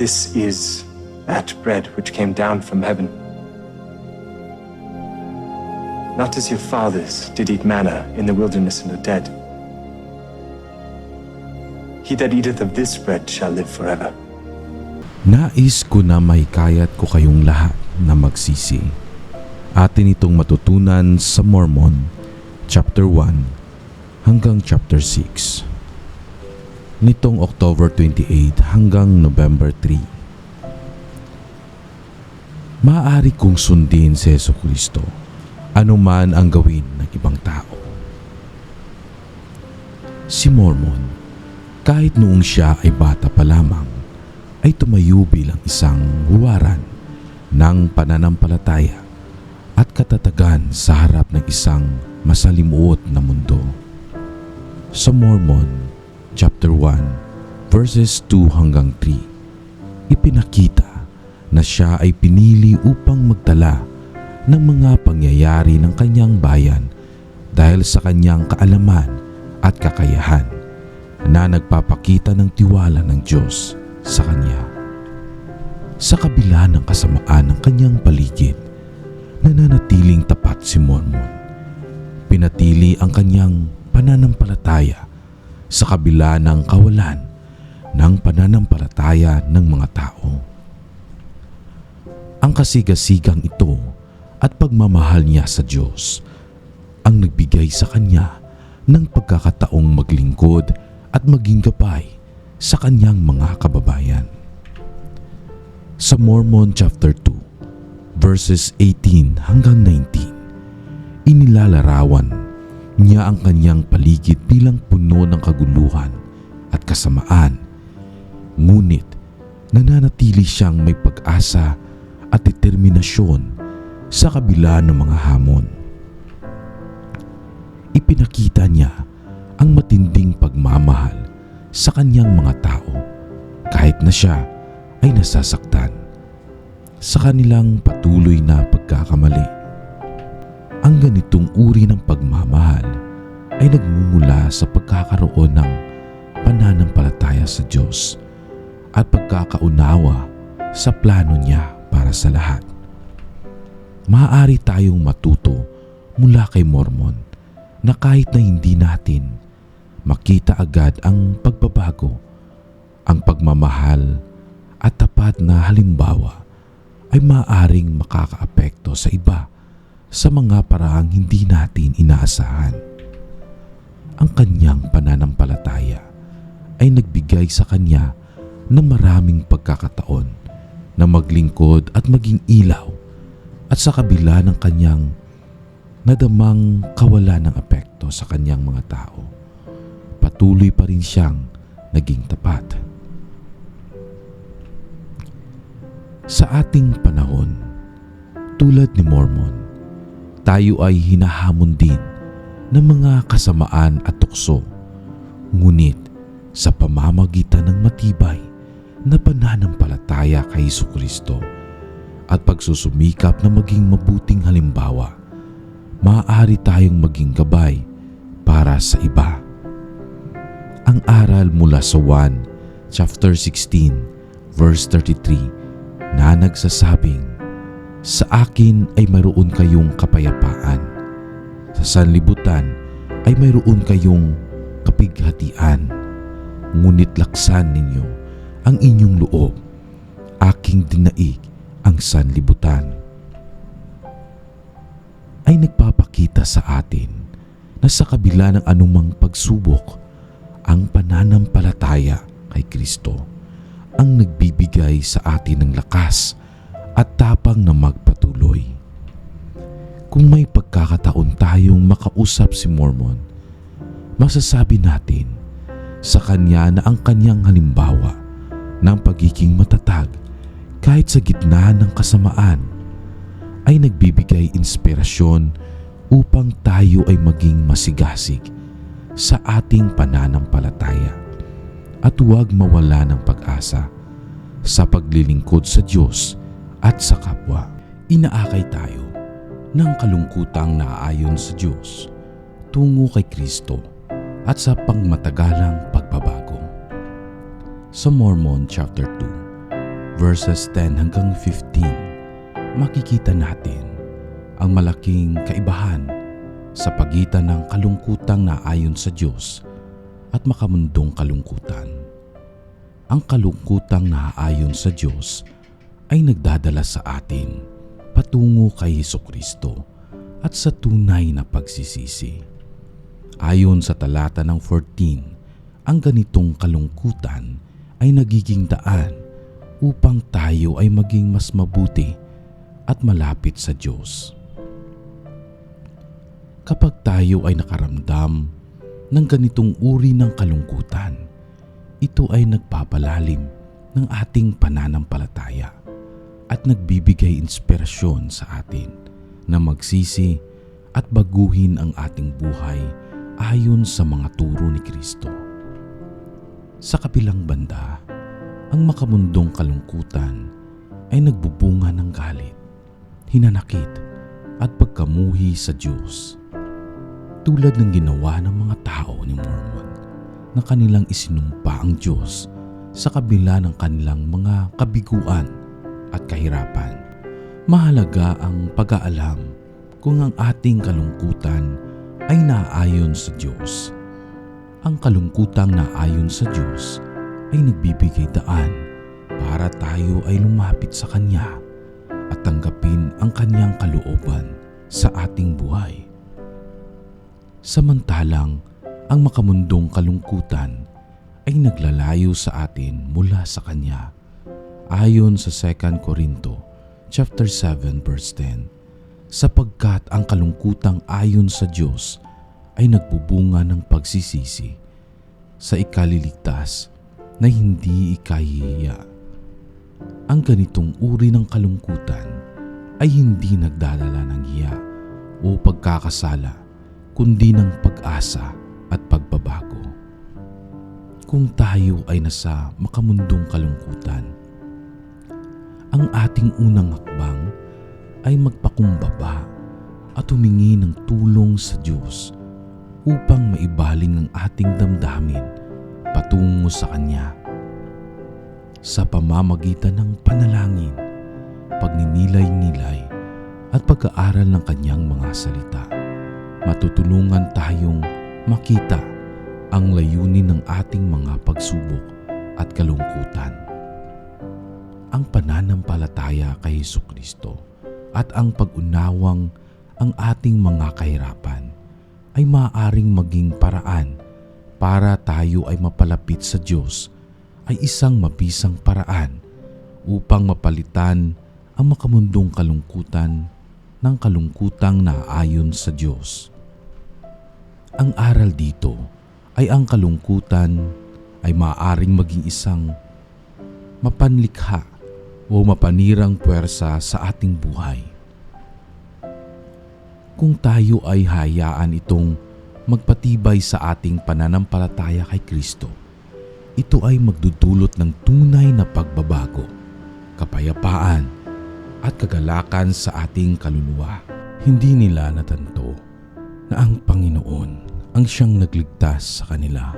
This is that bread which came down from heaven. Not as your fathers did eat manna in the wilderness and are dead. He that eateth of this bread shall live forever. Nais ko na mahikayat ko kayong lahat na magsisi. Atin itong matutunan sa Mormon, chapter 1 hanggang chapter 6. Nitong October 28 hanggang November 3. Maaari kong sundin si Yeso Kristo anuman ang gawin ng ibang tao. Si Mormon, kahit noong siya ay bata pa lamang, ay tumayo bilang isang huwaran ng pananampalataya at katatagan sa harap ng isang masalimuot na mundo. Sa Mormon, chapter 1, verses 2 hanggang 3, ipinakita na siya ay pinili upang magtala ng mga pangyayari ng kanyang bayan dahil sa kanyang kaalaman at kakayahan na nagpapakita ng tiwala ng Diyos sa kanya. Sa kabila ng kasamaan ng kanyang paligid, nananatiling tapat si Mormon. Pinatili ang kanyang pananampalataya sa kabila ng kawalan ng pananampalataya ng mga tao. Ang kasigasigang ito at pagmamahal niya sa Diyos ang nagbigay sa kanya ng pagkakataong maglingkod at maging gabay sa kanyang mga kababayan. Sa Mormon chapter 2, verses 18 hanggang 19, inilalarawan niya ang kanyang paligid bilang puno ng kaguluhan at kasamaan. Ngunit nananatili siyang may pag-asa at determinasyon sa kabila ng mga hamon. Ipinakita niya ang matinding pagmamahal sa kanyang mga tao kahit na siya ay nasasaktan sa kanilang patuloy na pagkakamali. Ang ganitong uri ng pagmamahal ay nagmumula sa pagkakaroon ng pananampalataya sa Diyos at pagkakaunawa sa plano niya para sa lahat. Maaari tayong matuto mula kay Mormon na kahit na hindi natin makita agad ang pagbabago, ang pagmamahal at tapat na halimbawa ay maaaring makakaapekto sa iba sa mga paraang hindi natin inaasahan. Ang kanyang pananampalataya ay nagbigay sa kanya ng maraming pagkakataon na maglingkod at maging ilaw at sa kabila ng kanyang nadamang kawalan ng apekto sa kanyang mga tao, patuloy pa rin siyang naging tapat. Sa ating panahon, tulad ni Mormon, tayo ay hinahamon din ng mga kasamaan at tukso, ngunit sa pamamagitan ng matibay na pananampalataya kay Iso Kristo at pagsusumikap na maging mabuting halimbawa, maaari tayong maging gabay para sa iba. Ang aral mula sa 1 chapter 16 verse 33 na nagsasabing, Sa akin ay mayroon kayong kapayapaan. Sa sanlibutan ay mayroon kayong kapighatian. Ngunit laksan ninyo ang inyong loob. Aking dinaig ang sanlibutan ay nagpapakita sa atin na sa kabila ng anumang pagsubok, ang pananampalataya kay Kristo ang nagbibigay sa atin ng lakas at tapang na magpatuloy. Kung may pagkakataon tayong makausap si Mormon, masasabi natin sa kanya na ang kanyang halimbawa ng pagiging matatag kahit sa gitna ng kasamaan ay nagbibigay inspirasyon upang tayo ay maging masigasig sa ating pananampalataya at huwag mawala ng pag-asa sa paglilingkod sa Diyos at sa kapwa. Inaakay tayo ng kalungkutang naaayon sa Diyos tungo kay Kristo at sa pangmatagalang pagbabago. Sa Mormon chapter 2 verses 10 hanggang 15, makikita natin ang malaking kaibahan sa pagitan ng kalungkutang naayon sa Diyos at makamundong kalungkutan. Ang kalungkutang naayon sa Diyos ay nagdadala sa atin patungo kay Heso Kristo at sa tunay na pagsisisi. Ayon sa talata ng 14, ang ganitong kalungkutan ay nagiging daan upang tayo ay maging mas mabuti at malapit sa Diyos. Kapag tayo ay nakaramdam ng ganitong uri ng kalungkutan, ito ay nagpapalalim ng ating pananampalataya at nagbibigay inspirasyon sa atin na magsisi at baguhin ang ating buhay ayon sa mga turo ni Kristo. Sa kabilang banda, ang makamundong kalungkutan ay nagbubunga ng galit, hinanakit at pagkamuhi sa Diyos. Tulad ng ginawa ng mga tao ni Mormon na kanilang isinumpa ang Diyos sa kabila ng kanilang mga kabiguan at kahirapan. Mahalaga ang pag-aalam kung ang ating kalungkutan ay naayon sa Diyos. Ang kalungkutang naayon sa Diyos ay nagbibigay daan para tayo ay lumapit sa Kanya at tanggapin ang Kanyang kalooban sa ating buhay. Samantalang ang makamundong kalungkutan ay naglalayo sa atin mula sa Kanya ayon sa 2 Korinto chapter 7 verse 10 sapagkat ang kalungkutang ayon sa Diyos ay nagbubunga ng pagsisisi sa ikaliligtas na hindi ikahihiya. Ang ganitong uri ng kalungkutan ay hindi nagdadala ng hiya o pagkakasala kundi ng pag-asa at pagbabago. Kung tayo ay nasa makamundong kalungkutan, ang ating unang hakbang ay magpakumbaba at humingi ng tulong sa Diyos upang maibaling ang ating damdamin patungo sa Kanya. Sa pamamagitan ng panalangin, pagninilay-nilay at pag-aaral ng Kanyang mga salita, matutulungan tayong makita ang layunin ng ating mga pagsubok at kalungkutan. Ang pananampalataya kay Heso Kristo at ang pag-unawang ang ating mga kahirapan ay maaaring maging paraan para tayo ay mapalapit sa Diyos ay isang mabisang paraan upang mapalitan ang makamundong kalungkutan ng kalungkutang naayon sa Diyos. Ang aral dito ay ang kalungkutan ay maaaring maging isang mapanlikha o mapanirang puwersa sa ating buhay. Kung tayo ay hayaan itong magpatibay sa ating pananampalataya kay Kristo, ito ay magdudulot ng tunay na pagbabago, kapayapaan at kagalakan sa ating kaluluwa. Hindi nila natanto na ang Panginoon ang siyang nagligtas sa kanila.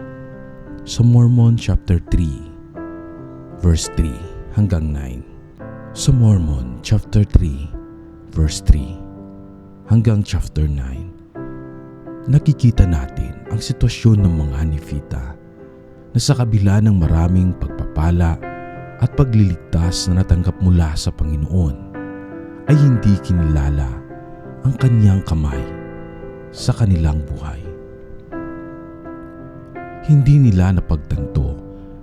Sa Mormon chapter 3 verse 3 hanggang 9. Sa Mormon chapter 3 verse 3 hanggang chapter 9. Nakikita natin ang sitwasyon ng mga Nefita na sa kabila ng maraming pagpapala at pagliligtas na natanggap mula sa Panginoon ay hindi kinilala ang kanyang kamay sa kanilang buhay. Hindi nila napagtanto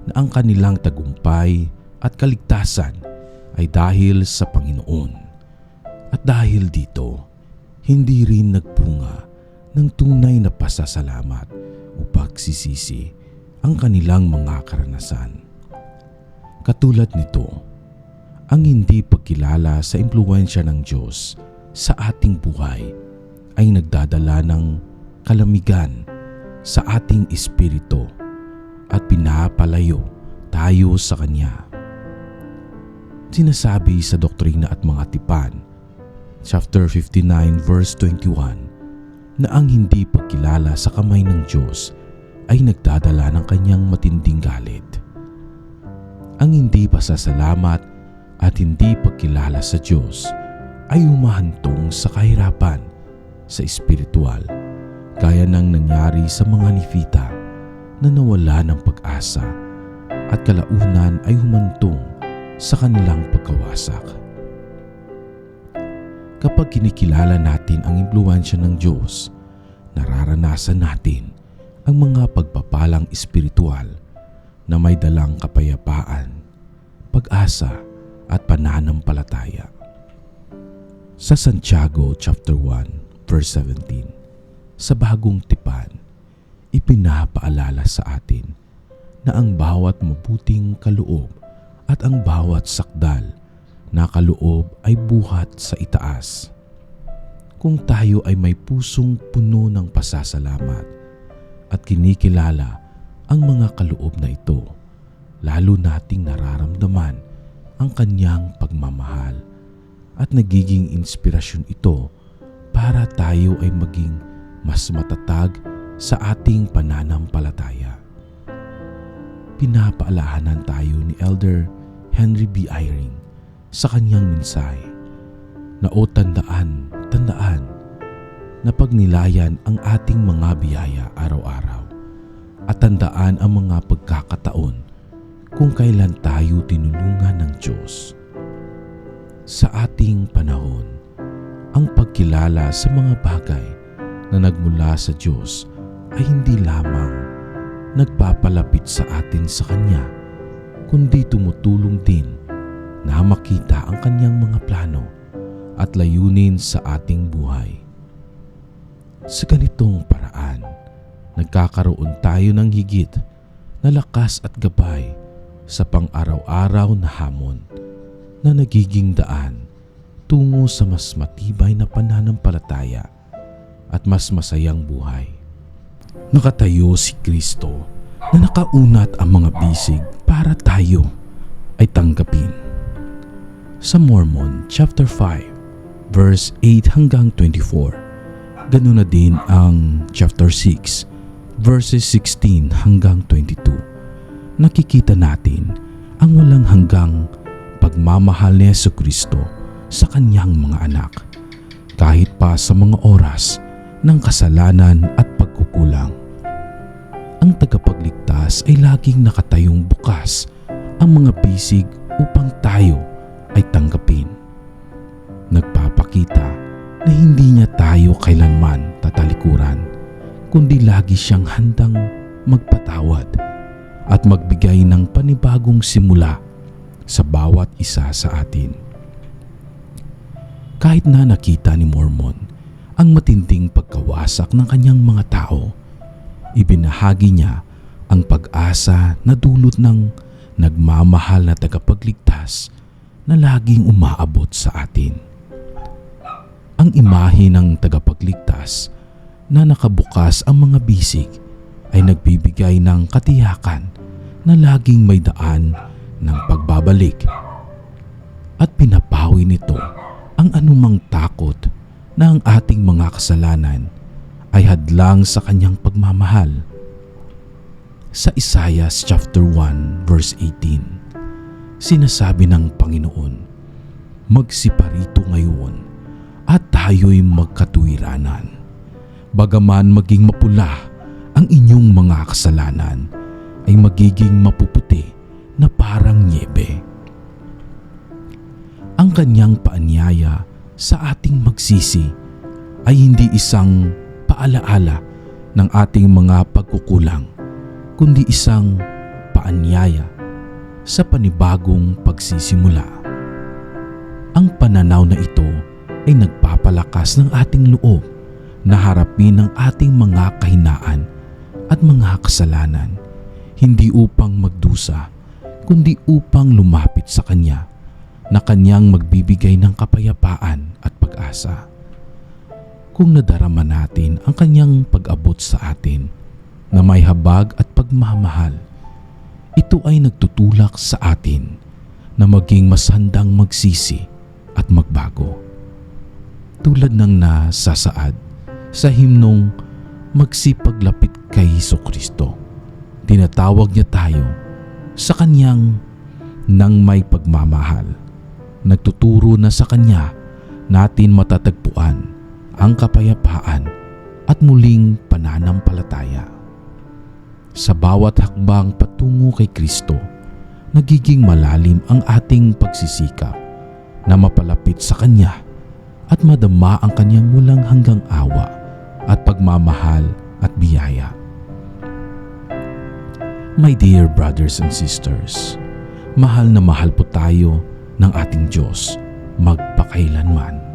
na ang kanilang tagumpay at kaligtasan ay dahil sa Panginoon. At dahil dito, hindi rin nagbunga ng tunay na pasasalamat o pagsisisi ang kanilang mga karanasan. Katulad nito, ang hindi pagkilala sa impluensya ng Diyos sa ating buhay ay nagdadala ng kalamigan sa ating espiritu at pinapalayo tayo sa Kanya. Sinasabi sa Doktrina at Mga Tipan, chapter 59 verse 21, na ang hindi pagkilala sa kamay ng Diyos ay nagdadala ng kanyang matinding galit. Ang hindi pasasalamat at hindi pagkilala sa Diyos ay umahantong sa kahirapan sa espiritual gaya ng nangyari sa mga nifita na nawala ng pag-asa at kalaunan ay humantong sa kanilang pagkawasak. Kapag kinikilala natin ang impluensya ng Diyos, nararanasan natin ang mga pagpapalang espiritual na may dalang kapayapaan, pag-asa at pananampalataya. Sa Santiago chapter 1 verse 17, sa bagong tipan, ipinapaalala sa atin na ang bawat mabuting kaloob at ang bawat sakdal na kaloob ay buhat sa itaas. Kung tayo ay may pusong puno ng pasasalamat at kinikilala ang mga kaloob na ito, lalo nating nararamdaman ang kanyang pagmamahal at nagiging inspirasyon ito para tayo ay maging mas matatag sa ating pananampalataya. Pinapaalahanan tayo ni Elder Henry B. Eyring sa kanyang mensahe na o tandaan, tandaan na pagnilayan ang ating mga biyaya araw-araw at tandaan ang mga pagkakataon kung kailan tayo tinulungan ng Diyos. Sa ating panahon, ang pagkilala sa mga bagay na nagmula sa Diyos ay hindi lamang nagpapalapit sa atin sa Kanya, kundi tumutulong din na makita ang Kanyang mga plano at layunin sa ating buhay. Sa ganitong paraan, nagkakaroon tayo ng higit na lakas at gabay sa pang-araw-araw na hamon na nagiging daan tungo sa mas matibay na pananampalataya at mas masayang buhay. Nakatayo si Kristo na nakaunat ang mga bisig para tayo ay tanggapin. Sa Mormon chapter 5 verse 8 hanggang 24, ganun na din ang chapter 6 verses 16 hanggang 22. Nakikita natin ang walang hanggang pagmamahal ni Yesu Kristo sa kanyang mga anak kahit pa sa mga oras ng kasalanan at pagkukulang. Ang tagapagligtas ay laging nakatayong bukas ang mga bisig upang tayo ay tanggapin. Nagpapakita na hindi niya tayo kailanman tatalikuran, kundi lagi siyang handang magpatawad at magbigay ng panibagong simula sa bawat isa sa atin. Kahit na nakita ni Mormon ang matinding pagkawasak ng kanyang mga tao, ibinahagi niya ang pag-asa na dulot ng nagmamahal na tagapagligtas na laging umaabot sa atin. Ang imahe ng tagapagligtas na nakabukas ang mga bisig ay nagbibigay ng katiyakan na laging may daan ng pagbabalik at pinapawi nito ang anumang takot na ang ating mga kasalanan ay hadlang sa kanyang pagmamahal. Sa Isaiah chapter 1 verse 18, sinasabi ng Panginoon, Magsiparito ngayon at tayo'y magkatuwiranan. Bagaman maging mapula ang inyong mga kasalanan, ay magiging mapuputi na parang niebe. Ang kanyang paanyaya sa ating magsisi ay hindi isang paalaala ng ating mga pagkukulang, kundi isang paanyaya sa panibagong pagsisimula. Ang pananaw na ito ay nagpapalakas ng ating loob na harapin ang ating mga kahinaan at mga kasalanan, hindi upang magdusa, kundi upang lumapit sa Kanya na Kanyang magbibigay ng kapayapaan at pag-asa. Kung nadarama natin ang Kanyang pag-abot sa atin na may habag at pagmamahal, ito ay nagtutulak sa atin na maging mas handang magsisi at magbago. Tulad ng nasasaad sa himnong magsipaglapit kay Heso Kristo. Tinatawag niya tayo sa kanyang nang may pagmamahal nagtuturo na sa Kanya natin matatagpuan ang kapayapaan at muling pananampalataya. Sa bawat hakbang patungo kay Kristo, nagiging malalim ang ating pagsisikap na mapalapit sa Kanya at madama ang Kanyang walang hanggang awa at pagmamahal at biyaya. My dear brothers and sisters, mahal na mahal po tayo ng ating Diyos magpakailanman.